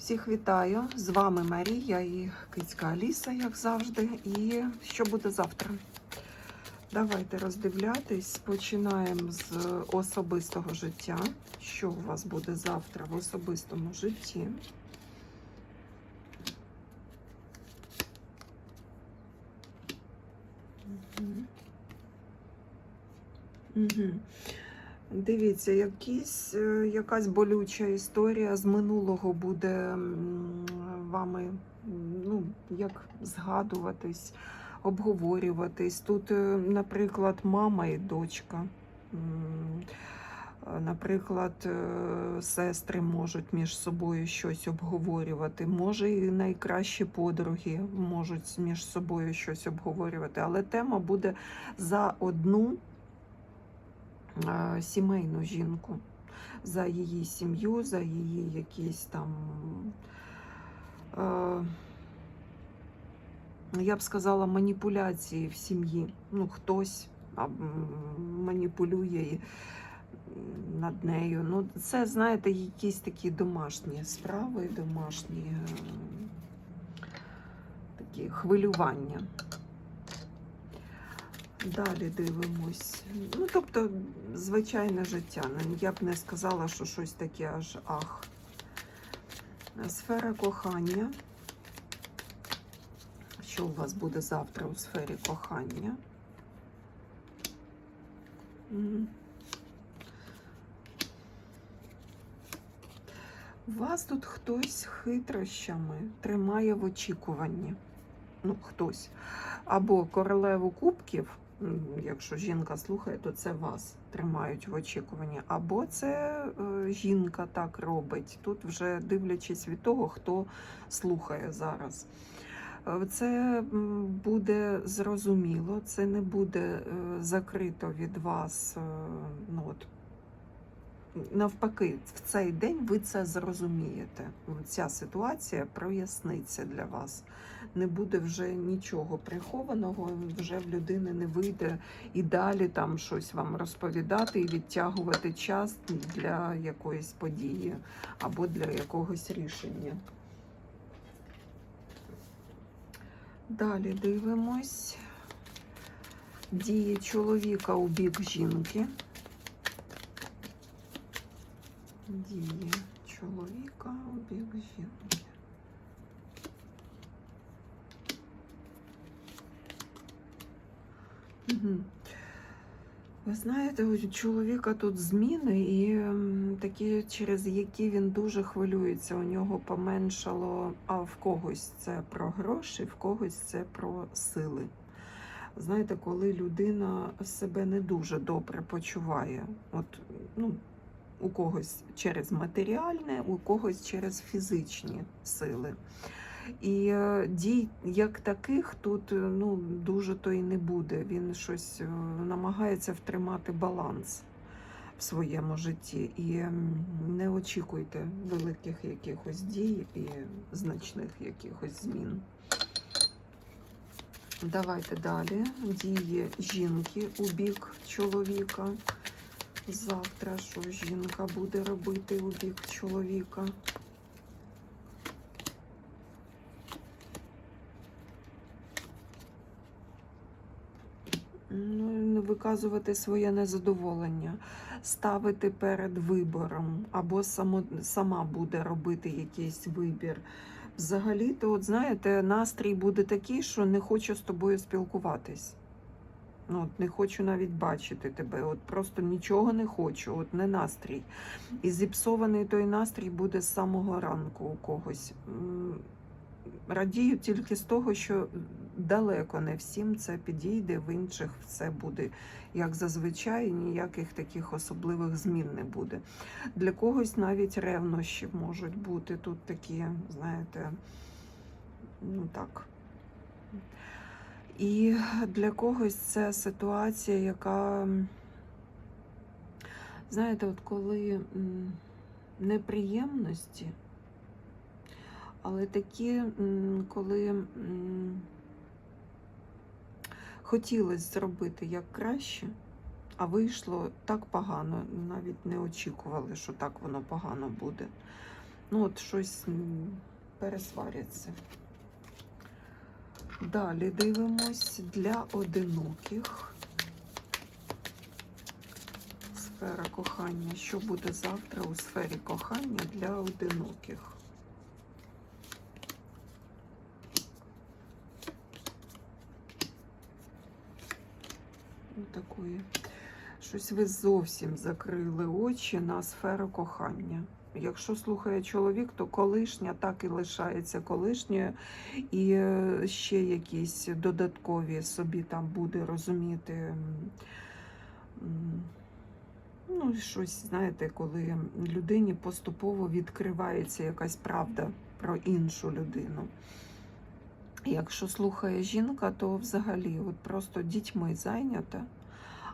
Всіх вітаю! З вами Марія і Кицька Аліса, як завжди. І що буде завтра? Давайте роздивлятись. Починаємо з особистого життя. Що у вас буде завтра в особистому житті? Мгм. Мгм. Дивіться, якісь, е, якась болюча історія з минулого буде вами, ну, як згадуватись, обговорюватись. Тут, е, наприклад, мама і дочка. Е, Наприклад, сестри можуть між собою щось обговорювати. Може, і найкращі подруги можуть між собою щось обговорювати, але тема буде за одну сімейну жінку, за її сім'ю, за її якісь там. Е, я б сказала, маніпуляції в сім'ї. Ну, хтось маніпулює над нею. Ну, це, знаєте, якісь такі домашні справи, домашні е, такі хвилювання. Далі дивимось. Ну, тобто, звичайне життя. Ну, Я б не сказала, що щось таке аж ах. Сфера кохання. Що у вас буде завтра у сфері кохання? Мгм. Вас тут хтось хитрощами тримає в очікуванні. Ну, хтось. Або королеву кубків, якщо жінка слухає, то це вас тримають в очікуванні. Або це е, жінка так робить. Тут вже дивлячись від того, хто слухає зараз. Е, Це буде зрозуміло, це не буде е, закрито від вас. Ну, от, навпаки, в цей день ви це зрозумієте. Ця ситуація проясниться для вас. Не буде вже нічого прихованого, вже в людини не вийде і далі там щось вам розповідати і відтягувати час для якоїсь події або для якогось рішення. Далі дивимось. Дії чоловіка у бік жінки. Дії чоловіка у бік жінки. Угу. Ви знаєте, у чоловіка тут зміни, і такі, через які він дуже хвилюється. У нього поменшало, а в когось це про гроші, в когось це про сили. Знаєте, коли людина себе не дуже добре почуває, от, ну, у когось через матеріальне, у когось через фізичні сили. І е, дій як таких тут е, ну, дуже то і не буде. Він щось е, намагається втримати баланс в своєму житті. І не очікуйте великих якихось дій і значних якихось змін. Давайте далі. Дії жінки у бік чоловіка. Завтра що жінка буде робити у бік чоловіка? Ну, виказувати своє незадоволення, ставити перед вибором, або само, сама буде робити якийсь вибір. Взагалі-то, от знаєте, настрій буде такий, що не хочу з тобою спілкуватись. Ну, от не хочу навіть бачити тебе. От просто нічого не хочу, от не настрій. І зіпсований той настрій буде з самого ранку у когось. Радію тільки з того, що далеко не всім це підійде, в інших все буде як зазвичай, ніяких таких особливих змін не буде. Для когось навіть ревнощі можуть бути тут такі, знаєте, ну так. І для когось це ситуація, яка, знаєте, от коли неприємності, але такі, коли хотілося зробити як краще, а вийшло так погано, навіть не очікували, що так воно погано буде. Ну, от щось пересваряться. Далі дивимось для одиноких. Сфера кохання. Що буде завтра у сфері кохання для одиноких? Такої. Щось ви зовсім закрили очі на сферу кохання. Якщо слухає чоловік, то колишня так і лишається колишньою, і е, ще якісь додаткові собі там буде розуміти. Ну, щось, знаєте, коли людині поступово відкривається якась правда про іншу людину. Якщо слухає жінка, то взагалі от просто дітьми зайнята,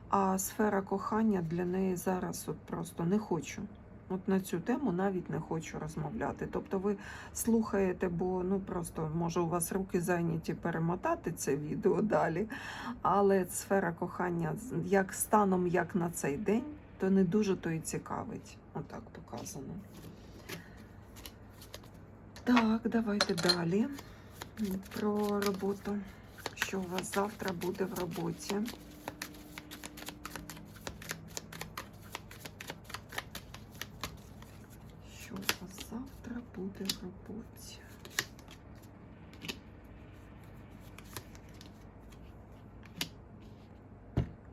а сфера кохання для неї зараз от просто не хочу. От на цю тему навіть не хочу розмовляти. Тобто ви слухаєте, бо ну просто може у вас руки зайняті перемотати це відео далі. Але сфера кохання як станом, як на цей день, то не дуже то і цікавить. Отак показано. Так, давайте далі про роботу. Що у вас завтра буде в роботі? Що у вас завтра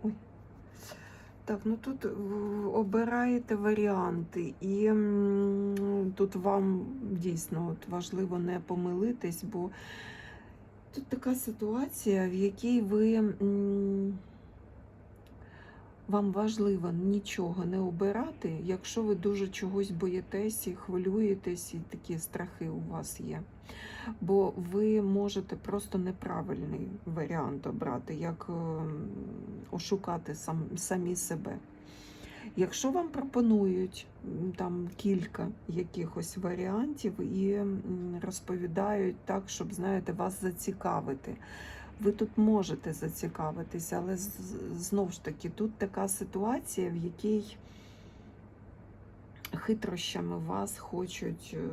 Ой. Так, ну тут е, обираєте варіанти, і тут вам дійсно от важливо не помилитись, бо тут така ситуація, в якій ви вам важливо нічого не обирати, якщо ви дуже чогось боїтесь і хвилюєтесь, і такі страхи у вас є. Бо ви можете просто неправильний варіант обрати, як ем, ошукати сам, самі себе. Якщо вам пропонують там кілька якихось варіантів і розповідають так, щоб знаєте, вас зацікавити. Ви тут можете зацікавитися, але з- з- ж таки тут така ситуація, в якій хитрощами вас хочуть е,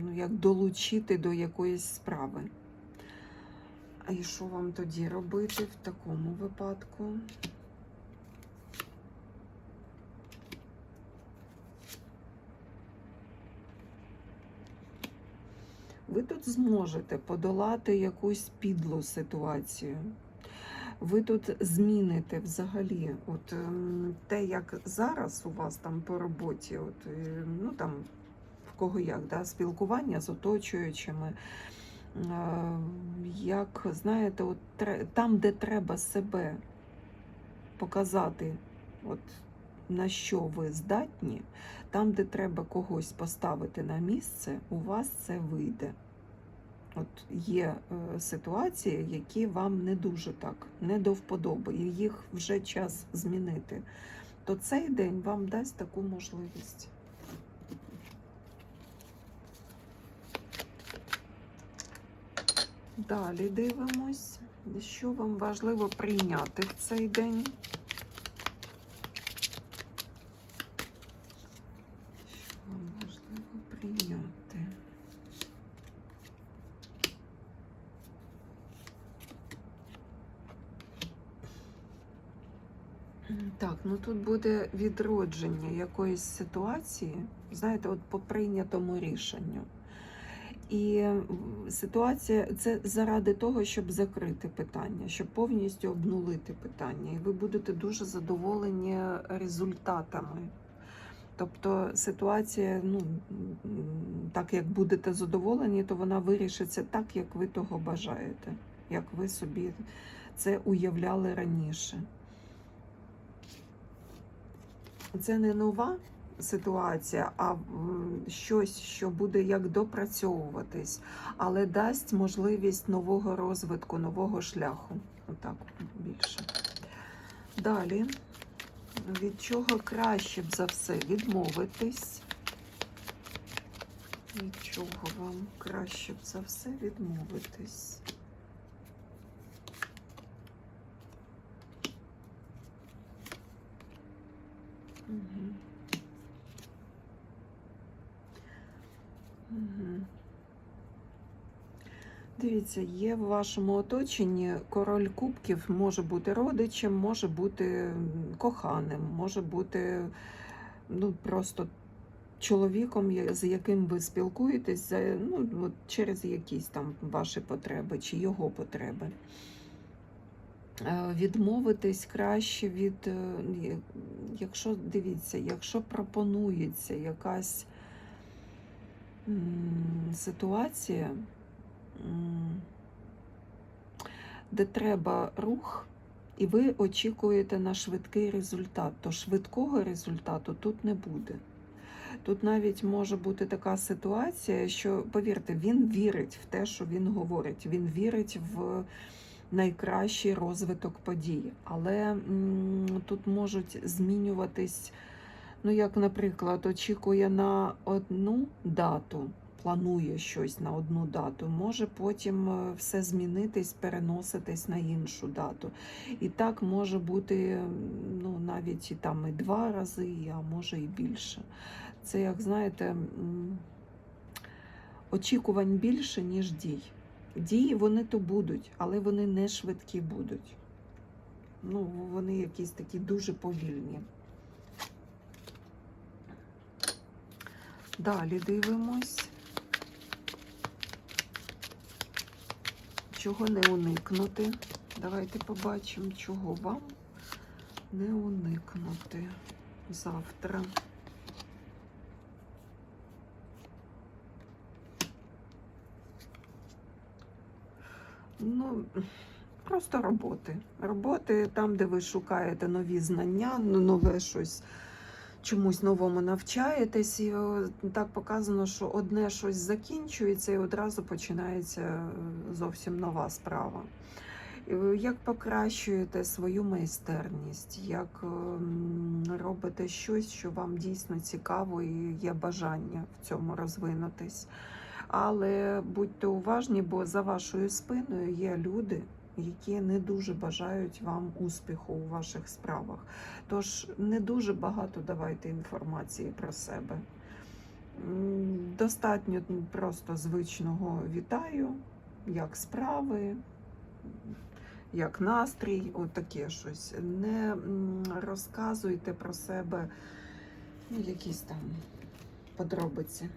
ну, як долучити до якоїсь справи. А і що вам тоді робити в такому випадку? Ви тут зможете подолати якусь підлу ситуацію. Ви тут зміните взагалі от ем, те, як зараз у вас там по роботі, от е, ну там в кого як, да, спілкування з оточуючими. Е, Як знаєте, от там, де треба себе показати, от на що ви здатні, там, де треба когось поставити на місце, у вас це вийде. От є е, ситуації, які вам не дуже так, не до вподоби, і їх вже час змінити. То цей день вам дасть таку можливість. Далі дивимось, що вам важливо прийняти в цей день. Що вам важливо прийняти? М, Так, ну тут буде відродження якоїсь ситуації, знаєте, от по прийнятому рішенню. І ситуація це заради того, щоб закрити питання, щоб повністю обнулити питання. І ви будете дуже задоволені результатами. Тобто ситуація, ну так як будете задоволені, то вона вирішиться так, як ви того бажаєте, як ви собі це уявляли раніше. Це не нова ситуація, а щось, що буде як допрацьовуватись, але дасть можливість нового розвитку, нового шляху. Отак більше. Далі, від чого краще б за все відмовитись? Від чого вам краще б за все відмовитись? Дивіться, є в вашому оточенні король кубків може бути родичем, може бути коханим, може бути ну, просто чоловіком, з яким ви спілкуєтесь ну, через якісь там ваші потреби чи його потреби. Е, Відмовитись краще від, е, якщо дивіться, якщо пропонується якась ситуація, де треба рух, і ви очікуєте на швидкий результат, то швидкого результату тут не буде. Тут навіть може бути така ситуація, що, повірте, він вірить в те, що він говорить. Він вірить в найкращий розвиток подій. Але м, тут можуть змінюватись, ну, як, наприклад, очікує на одну дату, планує щось на одну дату, може потім е, все змінитись, переноситись на іншу дату. І так може бути ну, навіть і там і два рази, а може і більше. Це, як знаєте, очікувань більше, ніж дій. Дії вони то будуть, але вони не швидкі будуть. Ну, вони якісь такі дуже повільні. Далі дивимось. Чого не уникнути? Давайте побачимо, чого вам не уникнути завтра. Ну, просто роботи. Роботи там, де ви шукаєте нові знання, ну, нове щось, чомусь новому навчаєтесь. І так показано, що одне щось закінчується і одразу починається е, зовсім нова справа. Як покращуєте свою майстерність, як ем, робите щось, що вам дійсно цікаво і є бажання в цьому розвинутись. Але будьте уважні, бо за вашою спиною є люди, які не дуже бажають вам успіху у ваших справах. Тож не дуже багато давайте інформації про себе. Достатньо просто звичного вітаю, як справи, як настрій, отаке щось. Не розказуйте про себе ну, якісь там подробиці.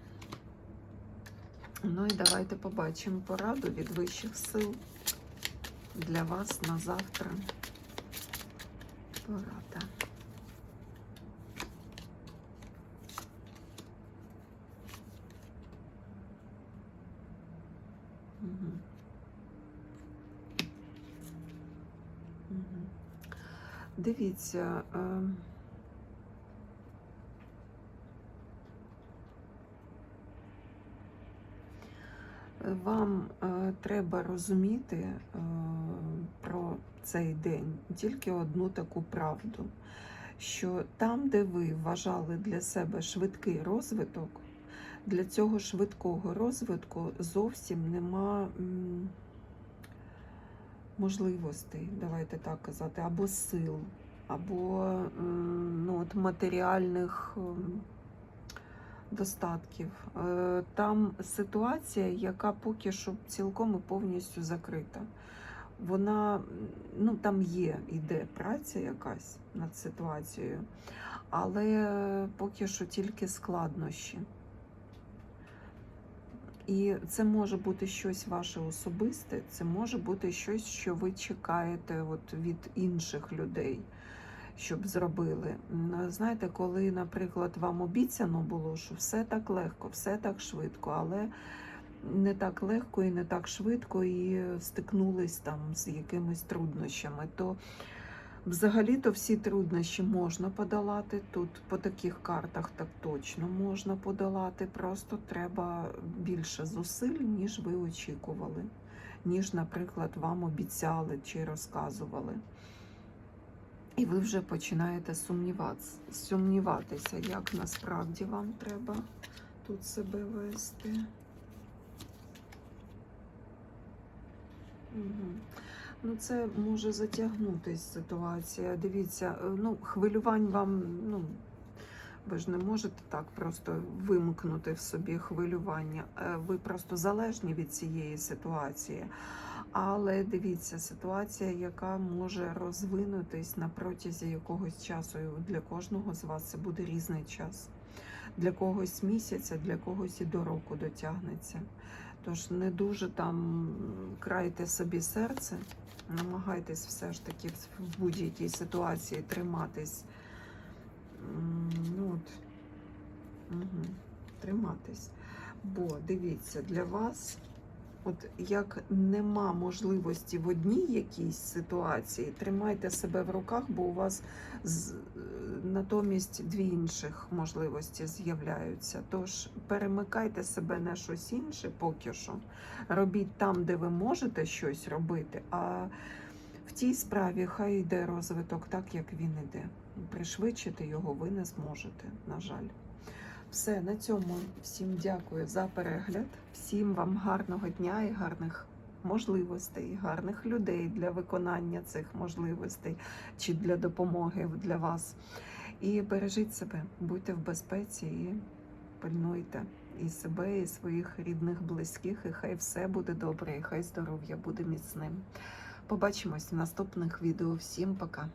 Ну і давайте побачимо пораду від вищих сил для вас на завтра. Порада. Угу. Угу. Дивіться. е, Вам е, треба розуміти е, про цей день тільки одну таку правду, що там, де ви вважали для себе швидкий розвиток, для цього швидкого розвитку зовсім нема можливостей, давайте так казати, або сил, або ну, от матеріальних. Достатків. Е, Там ситуація, яка поки що цілком і повністю закрита. Вона ну там є, іде праця якась над ситуацією, але поки що тільки складнощі. І це може бути щось ваше особисте, це може бути щось, що ви чекаєте от від інших людей щоб зробили. Знаєте, коли, наприклад, вам обіцяно було, що все так легко, все так швидко, але не так легко і не так швидко, і стикнулись там з якимись труднощами, то взагалі-то всі труднощі можна подолати. Тут по таких картах так точно можна подолати. Просто треба більше зусиль, ніж ви очікували, ніж, наприклад, вам обіцяли чи розказували. І ви вже починаєте сумніватися, як насправді вам треба тут себе вести. Угу. Ну, це може затягнутись ситуація. Дивіться, е, ну, хвилювань вам, ну, Ви ж не можете так просто вимкнути в собі хвилювання. Е, Ви просто залежні від цієї ситуації. Але дивіться, ситуація, яка може розвинутись на протязі якогось часу. І для кожного з вас це буде різний час. Для когось місяця, для когось і до року дотягнеться. Тож не дуже там крайте собі серце, намагайтесь все ж таки в будь-якій ситуації триматись. Ну, от, угу, триматись. Бо дивіться, для вас, от як нема можливості в одній якійсь ситуації, тримайте себе в руках, бо у вас з, е, натомість дві інших можливості з'являються. Тож перемикайте себе на щось інше поки що. Робіть там, де ви можете щось робити, а в тій справі хай йде розвиток так, як він іде. Пришвидшити його ви не зможете, на жаль. Все, на цьому всім дякую за перегляд. Всім вам гарного дня і гарних можливостей, гарних людей для виконання цих можливостей чи для допомоги для вас. І бережіть себе, будьте в безпеці і пильнуйте і себе, і своїх рідних, близьких, і хай все буде добре, і хай здоров'я буде міцним. Побачимось в наступних відео. Всім пока!